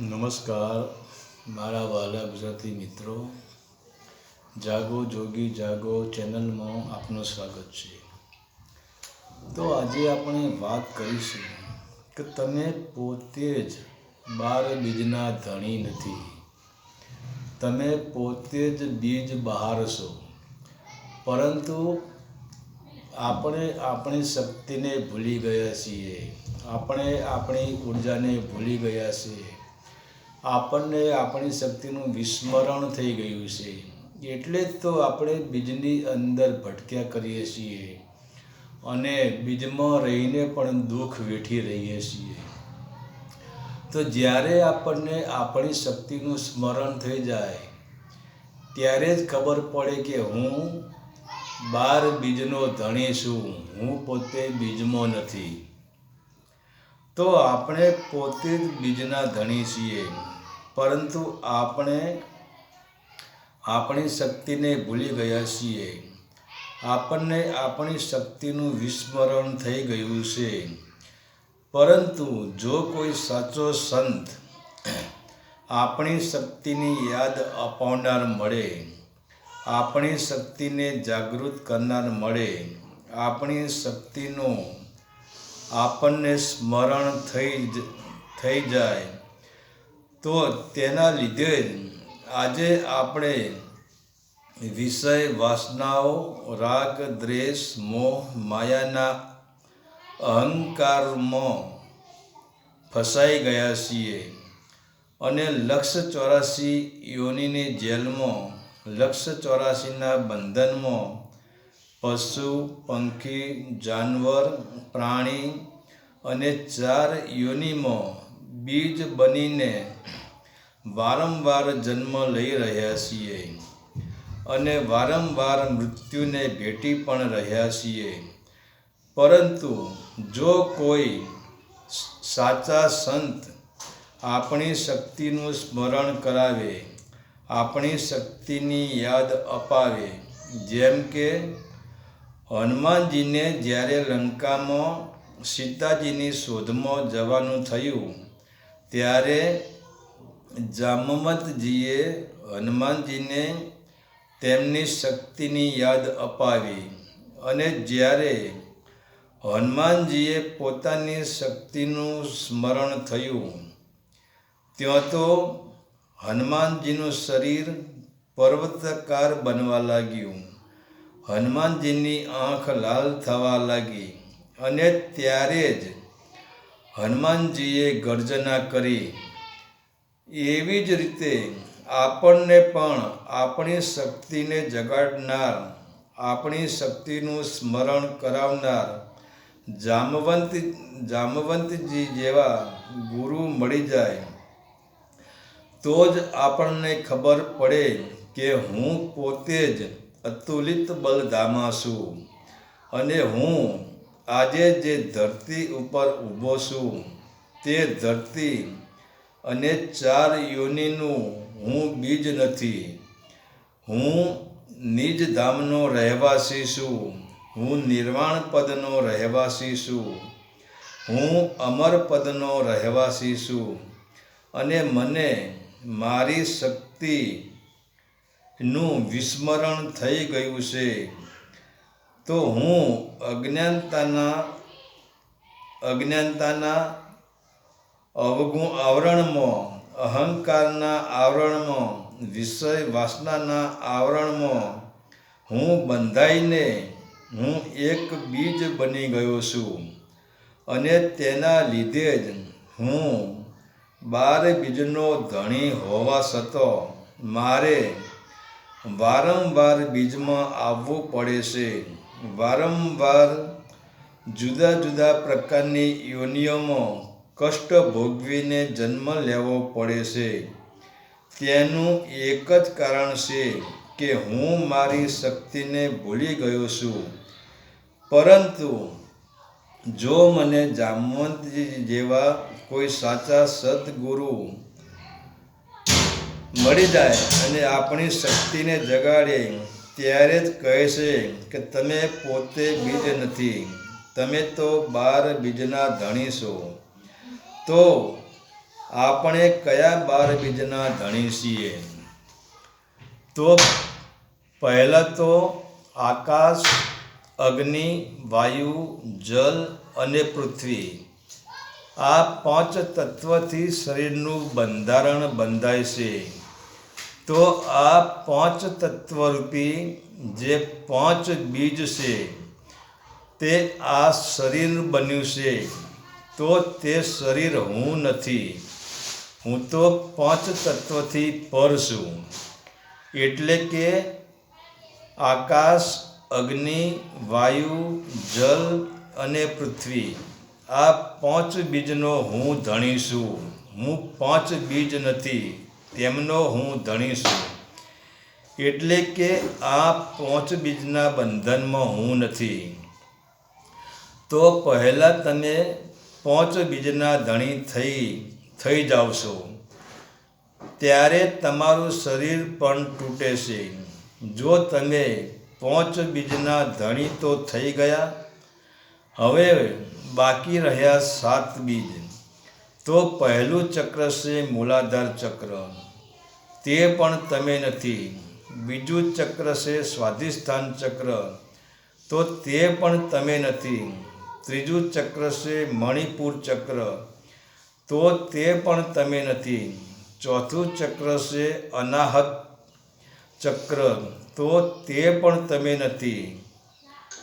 નમસ્કાર, મારા વાલા ગુજરાતી મિત્રો. જાગો, જોગી, જાગો ચેનલમાં આપનું સ્વાગત છે. તો આજે આપણે વાત કરીશું કે તમે પોતે જ બાર બીજના ધણી નથી. તમે પોતે જ બીજ બહાર છો. પરંતુ આપણે આપણી શક્તિને ભૂલી ગયા છીએ. આપણે આપણી ઉર્જાને ભૂલી ગયા છીએ. આપણને આપણી શક્તિનું વિસ્મરણ થઈ ગયું છે. એટલે જ તો આપણે બીજની અંદર ભટક્યા કરીએ છીએ અને બીજમાં રહીને પણ દુઃખ વેઠી રહીએ છીએ. તો જ્યારે આપણને આપણી શક્તિનું સ્મરણ થઈ જાય, ત્યારે જ ખબર પડે કે હું બાર બીજનો ધણી છું, હું પોતે બીજમાં નથી. તો આપણે પોતે જ બીજના ધણી છીએ. પરંતુ આપણે આપણી શક્તિને ભૂલી ગયા છીએ. આપણને આપણી શક્તિનું વિસ્મરણ થઈ ગયું છે. પરંતુ જો કોઈ સાચો સંત આપણી શક્તિની યાદ અપાવનાર મળે, આપણી શક્તિને જાગૃત કરનાર મળે, આપણી શક્તિનું આપણને સ્મરણ થઈ થઈ જાય. તો તેના લીધે આજે આપણે વિષય વાસનાઓ, રાગ, દ્વેષ, મોહ, માયાના અહંકારમાં ફસાઈ ગયા છીએ અને લક્ષ ચોરાસી યોનિની જેલમાં, લક્ષ ચોરાસીના બંધનમાં પશુ, પંખી, જાનવર, પ્રાણી અને ચાર યોનિમાં બીજ બનીને વારંવાર જન્મ લઈ રહ્યા છીએ અને વારંવાર મૃત્યુને ભેટી પણ રહ્યા છીએ. પરંતુ જો કોઈ સાચા સંત આપણી શક્તિનું સ્મરણ કરાવે, આપણી શક્તિની યાદ અપાવે, જેમ કે હનુમાનજીને જ્યારે લંકામાં સીતાજીની શોધમાં જવાનું થયું, ત્યારે જામમતજીએ હનુમાનજીને તેમની શક્તિની યાદ અપાવી અને જ્યારે હનુમાનજીએ પોતાની શક્તિનું સ્મરણ થયું, ત્યાં તો હનુમાનજીનું શરીર પર્વતકાર બનવા લાગ્યું. હનુમાનજીની આંખ લાલ થવા લાગી અને ત્યારે જ હનુમાનજીએ ગર્જના કરી. એવી જ રીતે આપણને પણ આપણી શક્તિને જગાડનાર, આપણી શક્તિનું સ્મરણ કરાવનાર જામવંત, જામવંતજી જેવા ગુરુ મળી જાય. તો જ આપણને ખબર પડે કે હું પોતે જ અતુલિત બલધામા છું અને હું આજે જે ધરતી ઉપર ઊભો છું, તે ધરતી અને ચાર યોનિનું હું બીજ નથી. હું નિજ ધામનો રહેવાસી છું, હું નિર્વાણ પદનો રહેવાસી છું, હું અમર પદનો રહેવાસી છું. અને મને મારી શક્તિનું વિસ્મરણ થઈ ગયું છે. તો હું અજ્ઞાનતાના અજ્ઞાનતાના અવગુણ આવરણમાં, અહંકારના આવરણમાં, વિષય વાસનાના આવરણમાં હું બંધાઈને હું એક બીજ બની ગયો છું. અને તેના લીધે જ હું બાર બીજનો ધણી હોવા છતાં મારે વારંવાર બીજમાં આવવું પડે છે. વારંવાર જુદા જુદા પ્રકારની યોનિઓમાં કષ્ટ ભોગવીને જન્મ લેવો પડે છે. તેનું એક જ કારણ છે કે હું મારી શક્તિને ભૂલી ગયો છું. પરંતુ જો મને જામવંતજી જેવા કોઈ સાચા સદગુરુ મળી જાય અને આપણી શક્તિને જગાડે, ત્યારે જ કહે છે કે તમે પોતે બીજ નથી, તમે તો બાર બીજના ધણી છો. તો આપણે કયા બાર બીજના ધણી છીએ? તો પહેલાં તો આકાશ, અગ્નિ, વાયુ, જલ અને પૃથ્વી. આ પાંચ તત્વથી શરીરનું બંધારણ બંધાય છે. તો આ પાંચ તત્વરૂપી જે પાંચ બીજ છે, તે આ શરીર બન્યું છે. તો તે શરીર હું નથી. હું તો પાંચ તત્વથી પર છું. એટલે કે આકાશ, અગ્નિ, વાયુ, જલ અને પૃથ્વી. આ પાંચ બીજનો હું ધણી છું. હું પાંચ બીજ નથી. તેમનો હું ધણી છું. એટલે કે આ પાંચ બંધનમાં હું નથી. તો પહેલાં તમે પાંચ બીજના ધણી થઈ થઈ છો. ત્યારે તમારું શરીર પણ તૂટે છે. જો તમે પાંચ બીજના ધણી તો થઈ ગયા. હવે બાકી રહ્યા સાત બીજ. તો પહેલું ચક્ર છે મૂલાધાર ચક્ર. તે પણ તમે નથી. બીજું ચક્ર છે સ્વાધિષ્ઠાન ચક્ર. તો તે પણ તમે નથી. ત્રીજું ચક્ર છે મણિપુર ચક્ર. તો તે પણ તમે નથી. ચોથું ચક્ર છે અનાહત ચક્ર. તો તે પણ તમે નથી.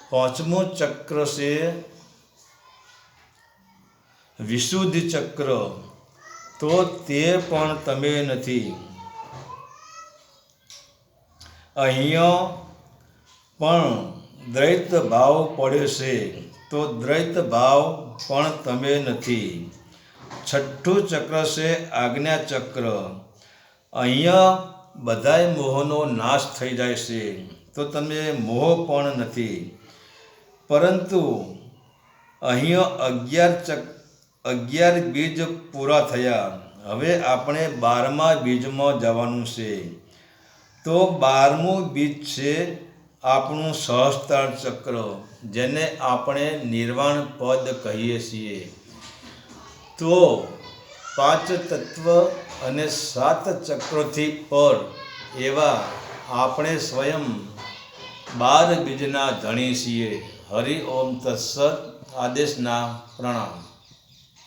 પાંચમું ચક્ર છે વિશુદ્ધિ ચક્ર તો તે પણ તમે નથી. અહીંયા પણ દ્વૈત ભાવ પડ્યો છે. તો દ્વૈત ભાવ પણ તમે નથી. છઠ્ઠું ચક્ર છે આજ્ઞા ચક્ર અહીંયા બધાય મોહનો નાશ થઈ જાય છે. તો તમે મોહ પણ નથી. પરંતુ અહીંયા અગિયાર ચક અગિયાર બીજ પૂરા થયા. હવે આપણે બારમા બીજમાં જવાનું છે. તો બારમું બીજ છે આપણું સહસ્ત્રાર ચક્ર, જેને આપણે નિર્વાણ પદ કહીએ છીએ. તો પાંચ તત્વ અને સાત ચક્રોથી પર એવા આપણે સ્વયં બાર બીજના ધણી છીએ. હરિ ઓમ તત્સત આદેશના પ્રણામ.